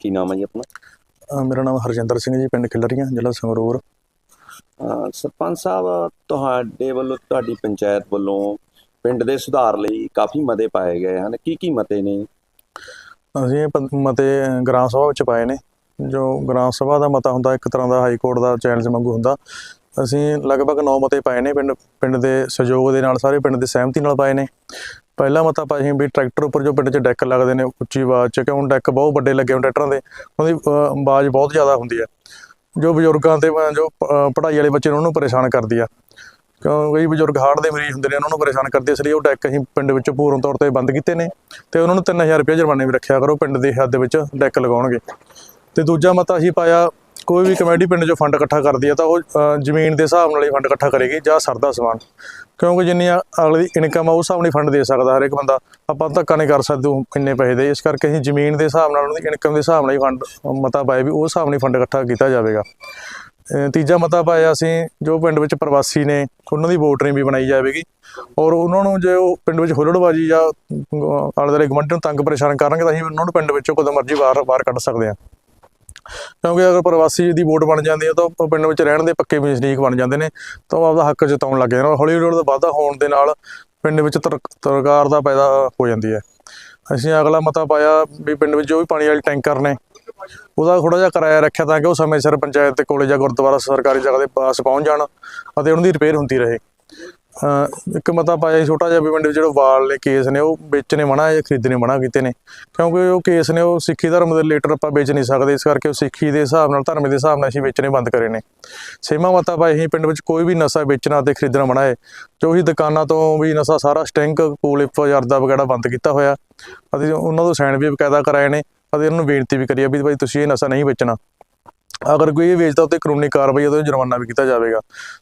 ਕੀ ਨਾਮ ਹੈ ਜੀ ਆਪਣਾ? ਮੇਰਾ ਨਾਮ ਹਰਜਿੰਦਰ ਸਿੰਘ ਜੀ ਪਿੰਡ ਖਿਲਰੀਆਂ ਜ਼ਿਲ੍ਹਾ ਸੰਗਰੂਰ। ਅਹ ਸਰਪੰਚ ਸਾਹਿਬ ਤੁਹਾਡੇ ਵੱਲੋਂ ਤੁਹਾਡੀ ਪੰਚਾਇਤ ਵੱਲੋਂ ਪਿੰਡ ਦੇ ਸੁਧਾਰ ਲਈ ਕਾਫੀ ਮਤੇ ਪਾਏ ਗਏ ਹਨ। ਕੀ ਕੀ ਮਤੇ ਨੇ? ਅਸੀਂ ਇਹ ਪ- ਮਤੇ ਗ੍ਰਾਮ ਸਭਾ ਵਿੱਚ ਪਾਏ ਨੇ। ਜੋ ਗ੍ਰਾਮ ਸਭਾ ਦਾ ਮਤਾ ਹੁੰਦਾ ਇੱਕ ਤਰ੍ਹਾਂ ਦਾ ਹਾਈ ਕੋਰਟ ਦਾ ਚੈਲੰਜ ਵਾਂਗੂ ਹੁੰਦਾ। ਅਸੀਂ ਲਗਭਗ 9 ਮਤੇ ਪਾਏ ਨੇ ਪਿੰਡ ਪਿੰਡ ਦੇ ਸਹਿਯੋਗ ਦੇ ਨਾਲ ਸਾਰੇ ਪਿੰਡ ਦੇ ਸਹਿਮਤੀ ਨਾਲ ਪਾਏ ਨੇ। ਪਹਿਲਾ ਮਤਾ ਪਾਇਆ ਵੀ ਟਰੈਕਟਰ ਉੱਪਰ ਜੋ ਪਿੰਡ 'ਚ ਡੈਕ ਲੱਗਦੇ ਨੇ ਉੱਚੀ ਆਵਾਜ਼ 'ਚ ਕਿਉਂ ਡੈਕ ਬਹੁਤ ਵੱਡੇ ਲੱਗੇ ਹੋਣ ਟਰੈਕਟਰਾਂ ਦੇ ਉਹਦੀ ਅ, ਆਵਾਜ਼ ਬਹੁਤ ਜ਼ਿਆਦਾ ਹੁੰਦੀ ਹੈ। ਜੋ ਬਜ਼ੁਰਗਾਂ ਤੇ ਜੋ ਪੜ੍ਹਾਈ ਵਾਲੇ ਬੱਚੇ ਨੇ ਉਹਨਾਂ ਨੂੰ ਪਰੇਸ਼ਾਨ ਕਰਦੀ ਆ। ਕਿਉਂ ਕਈ ਬਜ਼ੁਰਗ ਹਾਰਟ ਦੇ ਮਰੀਜ਼ ਹੁੰਦੇ ਨੇ ਉਹਨਾਂ ਨੂੰ ਪਰੇਸ਼ਾਨ ਕਰਦੇ ਇਸ ਲਈ ਉਹ ਡੈਕ ਅਸੀਂ ਪਿੰਡ ਵਿੱਚ ਪੂਰਨ ਤੌਰ ਤੇ ਬੰਦ ਕੀਤੇ ਨੇ ਤੇ ਉਹਨਾਂ ਨੂੰ 3000 ਰੁਪਏ ਜੁਰਮਾਨੇ ਵੀ ਰੱਖਿਆ ਕਰੋ ਪਿੰਡ ਦੇ ਹੱਦ ਵਿੱਚ ਡੈਕ ਲਗਾਉਣਗੇ। ਤੇ ਦੂਜਾ ਮਤਾ ਅਸੀਂ ਪਾਇਆ ਕੋਈ ਵੀ ਕਮੇਟੀ ਪਿੰਡ 'ਚੋਂ ਫੰਡ ਇਕੱਠਾ ਕਰਦੀ ਹੈ ਤਾਂ ਉਹ ਜ਼ਮੀਨ ਦੇ ਹਿਸਾਬ ਨਾਲ ਹੀ ਫੰਡ ਇਕੱਠਾ ਕਰੇਗੀ ਜਾਂ ਸਰਦਾ ਸਮਾਨ। ਕਿਉਂਕਿ ਜਿੰਨੀ ਅਗਲੇ ਦੀ ਇਨਕਮ ਆ, ਉਸ ਹਿਸਾਬ ਨਾਲ ਫੰਡ ਦੇ ਸਕਦਾ ਹਰ ਇੱਕ ਬੰਦਾ। ਆਪਾਂ ਧੱਕਾ ਨਹੀਂ ਕਰ ਸਕਦੇ ਉਹ ਇੰਨੇ ਪੈਸੇ ਦੇ, ਇਸ ਕਰਕੇ ਅਸੀਂ ਜ਼ਮੀਨ ਦੇ ਹਿਸਾਬ ਨਾਲ ਉਹਨਾਂ ਦੀ ਇਨਕਮ ਦੇ ਹਿਸਾਬ ਨਾਲ ਹੀ ਫੰਡ ਮਤਾ ਪਾਏ ਵੀ ਉਸ ਹਿਸਾਬ ਨਾਲ ਹੀ ਫੰਡ ਇਕੱਠਾ ਕੀਤਾ ਜਾਵੇਗਾ। ਤੀਜਾ ਮਤਾ ਪਾਇਆ ਅਸੀਂ, ਜੋ ਪਿੰਡ ਵਿੱਚ ਪ੍ਰਵਾਸੀ ਨੇ, ਉਹਨਾਂ ਦੀ ਵੋਟਰਿੰਗ ਵੀ ਬਣਾਈ ਜਾਵੇਗੀ। ਔਰ ਉਹਨਾਂ ਨੂੰ ਜੇ ਉਹ ਪਿੰਡ ਵਿੱਚ ਹੁੱਲੜਬਾਜੀ ਜਾਂ ਆਲੇ ਦੁਆਲੇ ਗਵੰਡ ਨੂੰ ਤੰਗ ਪਰੇਸ਼ਾਨ ਕਰਨਗੇ, ਤਾਂ ਅਸੀਂ ਉਹਨਾਂ ਨੂੰ ਪਿੰਡ ਵਿੱਚੋਂ ਕਦੋਂ ਮਰਜ਼ੀ ਬਾਹਰ ਬਾਹਰ ਕੱਢ ਸਕਦੇ ਹਾਂ। ਕਿਉਂਕਿ ਅਗਰ ਪ੍ਰਵਾਸੀ ਦੀ ਵੋਟ ਬਣ ਜਾਂਦੀ ਹੈ ਤਾਂ ਪਿੰਡ ਵਿੱਚ ਰਹਿਣ ਦੇ ਪੱਕੇ ਵਸਨੀਕ ਬਣ ਜਾਂਦੇ ਨੇ, ਤਾਂ ਉਹ ਆਪਦਾ ਹੱਕ ਜਤਾਉਣ ਲੱਗ ਜਾਂਦੇ ਨੇ ਹੌਲੀ ਹੌਲੀ ਦਾ ਵਾਧਾ ਹੋਣ ਦੇ ਨਾਲ ਪਿੰਡ ਵਿੱਚ ਤਰ- ਤਰਕਾਰ ਦਾ ਪੈਦਾ ਹੋ ਜਾਂਦੀ ਹੈ। ਅਸੀਂ ਅਗਲਾ ਮਤਾ ਪਾਇਆ ਵੀ ਪਿੰਡ ਵਿੱਚ ਜੋ ਵੀ ਪਾਣੀ ਵਾਲੇ ਟੈਂਕਰ ਨੇ, ਉਹਦਾ ਥੋੜਾ ਜਿਹਾ ਕਿਰਾਇਆ ਰੱਖਿਆ ਤਾਂ ਕਿ ਉਹ ਸਮੇਂ ਸਿਰ ਪੰਚਾਇਤ ਤੇ ਕੋਲੇ ਜਾਂ ਗੁਰਦੁਆਰਾ ਸਰਕਾਰੀ ਜਗ੍ਹਾ ਦੇ ਪਾਸ ਪਹੁੰਚ ਜਾਣ ਅਤੇ ਉਹਨਾਂ ਦੀ ਰਿਪੇਅਰ ਹੁੰਦੀ ਰਹੇ। ਇੱਕ ਮਤਾ ਪਾਇਆ ਛੋਟਾ ਜਿਹਾ ਵੀ ਪਿੰਡ ਵਿੱਚ ਜਿਹੜੇ ਵਾਲ ਨੇ, ਕੇਸ ਨੇ, ਉਹ ਵੇਚਣੇ ਮਨਾ ਜਾਂ ਖਰੀਦਣੇ ਮਨਾ ਕੀਤੇ ਨੇ। ਕਿਉਂਕਿ ਉਹ ਕੇਸ ਨੇ, ਉਹ ਸਿੱਖੀ ਧਰਮ ਦੇ ਰਿਲੇਟਡ ਆਪਾਂ ਵੇਚ ਨਹੀਂ ਸਕਦੇ, ਇਸ ਕਰਕੇ ਉਹ ਸਿੱਖੀ ਦੇ ਹਿਸਾਬ ਨਾਲ, ਧਰਮ ਦੇ ਹਿਸਾਬ ਨਾਲ ਅਸੀਂ ਵੇਚਣੇ ਬੰਦ ਕਰੇ ਨੇ। ਛੇਵਾਂ ਮਤਾ ਪਾਇਆ ਸੀ, ਪਿੰਡ ਵਿੱਚ ਕੋਈ ਵੀ ਨਸ਼ਾ ਵੇਚਣਾ ਤੇ ਖਰੀਦਣਾ ਮਨਾ ਹੈ, ਜੋ ਹੀ ਦੁਕਾਨਾਂ ਤੋਂ ਵੀ ਨਸ਼ਾ ਸਾਰਾ ਸਟੈਂਕ ਕੋਲਿਪ ਜਰਦਾ ਵਗੈਰਾ ਬੰਦ ਕੀਤਾ ਹੋਇਆ। ਅਤੇ ਉਹਨਾਂ ਤੋਂ ਸਾਈਨ ਵੀ ਬਕਾਇਦਾ ਕਰਾਏ ਨੇ ਅਤੇ ਇਹਨਾਂ ਨੂੰ ਬੇਨਤੀ ਵੀ ਕਰੀ ਆ ਵੀ ਭਾਈ ਤੁਸੀਂ ਇਹ ਨਸ਼ਾ ਨਹੀਂ ਵੇਚਣਾ। ਅਗਰ ਕੋਈ ਇਹ ਵੇਚਦਾ ਉੱਤੇ ਕਾਨੂੰਨੀ ਕਾਰਵਾਈ ਉਹਦੇ ਜੁਰਮਾਨਾ ਵੀ ਕੀਤਾ ਜਾਵੇਗਾ।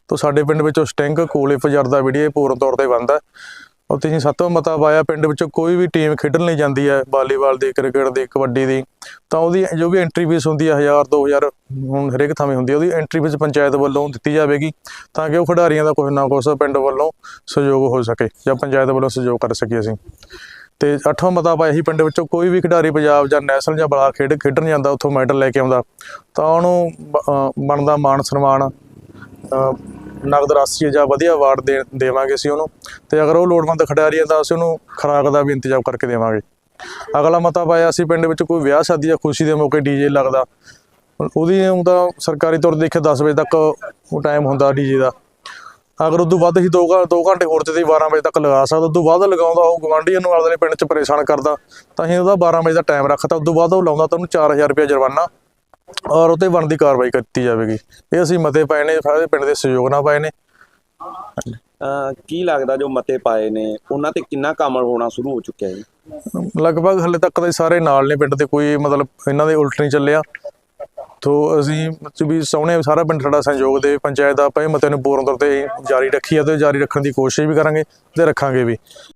ਤਾਂ ਸਾਡੇ ਪਿੰਡ ਵਿੱਚੋਂ ਸਟਿੰਗ ਕੋਲਿਪ ਜਰਦਾ ਵੀਡੀਓ ਪੂਰਨ ਤੌਰ ਤੇ ਬੰਦ ਹੈ। ਉੱਥੇ ਜੀ ਸੱਤਵਾਂ ਮਤਾ ਪਾਇਆ, ਪਿੰਡ ਵਿੱਚੋਂ ਕੋਈ ਵੀ ਟੀਮ ਖੇਡਣ ਲਈ ਜਾਂਦੀ ਹੈ, ਵਾਲੀਬਾਲ ਦੀ, ਕ੍ਰਿਕਟ ਦੀ, ਕਬੱਡੀ ਦੀ, ਤਾਂ ਉਹਦੀ ਜੋ ਵੀ ਐਂਟਰੀ ਫੀਸ ਹੁੰਦੀ ਹੈ 1000 2000 ਹੁਣ ਹਰੇਕ ਥਾਵੇਂ ਹੁੰਦੀ ਹੈ, ਉਹਦੀ ਐਂਟਰੀ ਫੀਸ ਪੰਚਾਇਤ ਵੱਲੋਂ ਦਿੱਤੀ ਜਾਵੇਗੀ ਤਾਂ ਕਿ ਉਹ ਖਿਡਾਰੀਆਂ ਦਾ ਕੁਛ ਨਾ ਕੁਛ ਪਿੰਡ ਵੱਲੋਂ ਸਹਿਯੋਗ ਹੋ ਸਕੇ ਜਾਂ ਪੰਚਾਇਤ ਵੱਲੋਂ ਸਹਿਯੋਗ ਕਰ ਸਕੀਏ ਅਸੀਂ। ਤੇ ਅੱਠਵਾਂ ਮਤਾ ਪਾਇਆ ਸੀ ਪਿੰਡ ਵਿੱਚੋਂ ਕੋਈ ਵੀ ਖਿਡਾਰੀ ਪੰਜਾਬ ਜਾਂ ਨੈਸ਼ਨਲ ਜਾਂ ਬਲਾਕ ਖੇਡ ਖੇਡਣ ਜਾਂਦਾ, ਉੱਥੋਂ ਮੈਡਲ ਲੈ ਕੇ ਆਉਂਦਾ। ਤਾਂ ਉਹਨੂੰ ਬ- ਬਣਦਾ ਮਾਣ ਸਨਮਾਨ, ਅਹ, ਨਗਦ ਰਾਸ਼ੀ ਜਾਂ ਵਧੀਆ ਅਵਾਰਡ ਦੇ, ਦੇਵਾਂਗੇ ਅਸੀਂ ਉਹਨੂੰ। ਤੇ ਅਗਰ ਉਹ ਲੋੜਵੰਦ ਖਿਡਾਰੀ ਹੈ ਤਾਂ ਅਸੀਂ ਉਹਨੂੰ ਖੁਰਾਕ ਦਾ ਵੀ ਇੰਤਜ਼ਾਮ ਕਰਕੇ ਦੇਵਾਂਗੇ। ਅਗਲਾ ਮਤਾ ਪਾਇਆ ਅਸੀਂ ਪਿੰਡ ਵਿੱਚ ਕੋਈ ਵਿਆਹ ਸ਼ਾਦੀ ਜਾਂ ਖੁਸ਼ੀ ਦੇ ਮੌਕੇ ਡੀਜੇ ਲੱਗਦਾ। ਉਹਦੀ ਉਹਦਾ ਸਰਕਾਰੀ ਤੌਰ ਤੇ ਦੇਖੇ 10 ਵਜੇ ਤੱਕ ਉਹ ਟਾਈਮ ਹੁੰਦਾ ਡੀਜੇ ਦਾ। ਅਗਰ ਉਦੋਂ ਵੱਧ ਹੀ 2 2 ਘੰਟੇ ਹੋਰ ਤੇ 12 ਵਜੇ ਤੱਕ ਲਗਾ ਸਕਦਾ ਉਦੋਂ ਬਾਅਦ ਲਗਾਉਂਦਾ ਉਹ ਗਵਾਂਢੀਆਂ ਨੂੰ ਆਪਦੇ ਪਿੰਡ 'ਚ ਪਰੇਸ਼ਾਨ ਕਰਦਾ ਤਾਂ ਅਸੀਂ ਉਹਦਾ 12 ਵਜੇ ਦਾ ਟਾਈਮ ਰੱਖਤਾ ਉਦੋਂ ਬਾਅਦ ਉਹ ਲਾਉਂਦਾ ਤਾਂ ਉਹਨੂੰ 4000 ਰੁਪਏ ਜੁਰਮਾਨਾ ਔਰ ਉਹ 'ਤੇ ਬਣਦੀ ਕਾਰਵਾਈ ਕੀਤੀ ਜਾਵੇਗੀ। ਇਹ ਅਸੀਂ ਮਤੇ ਪਾਏ ਨੇ ਸਾਰੇ ਪਿੰਡ ਦੇ ਸਹਿਯੋਗ ਨਾਲ ਪਾਏ ਨੇ। ਕੀ ਲੱਗਦਾ ਜੋ ਮਤੇ ਪਾਏ ਨੇ ਉਹਨਾਂ ਤੇ ਕਿੰਨਾ ਕੰਮ ਹੋਣਾ ਸ਼ੁਰੂ ਹੋ ਚੁੱਕਿਆ ਹੈ ਲਗਭਗ ਹਲੇ ਤੱਕ ਤਾਂ ਸਾਰੇ ਨਾਲ ਨੇ ਪਿੰਡ ਦੇ ਕੋਈ ਮਤਲਬ ਇਹਨਾਂ ਦੇ ਉਲਟ ਨਹੀਂ ਚੱਲਿਆ। ਤੋ ਅਸੀਂ ਵੀ ਸੋਹਣੇ ਸਾਰਾ ਪਿੰਡ ਸਾਡਾ ਸਹਿਯੋਗ ਦੇ ਪੰਚਾਇਤ ਦਾ ਪਏ ਮਤੇ ਨੂੰ ਪੂਰਨ ਤੌਰ ਤੇ ਜਾਰੀ ਰੱਖੀ ਹੈ ਤੇ ਜਾਰੀ ਰੱਖਣ ਦੀ ਕੋਸ਼ਿਸ਼ ਵੀ ਕਰਾਂਗੇ ਤੇ ਰੱਖਾਂਗੇ ਵੀ।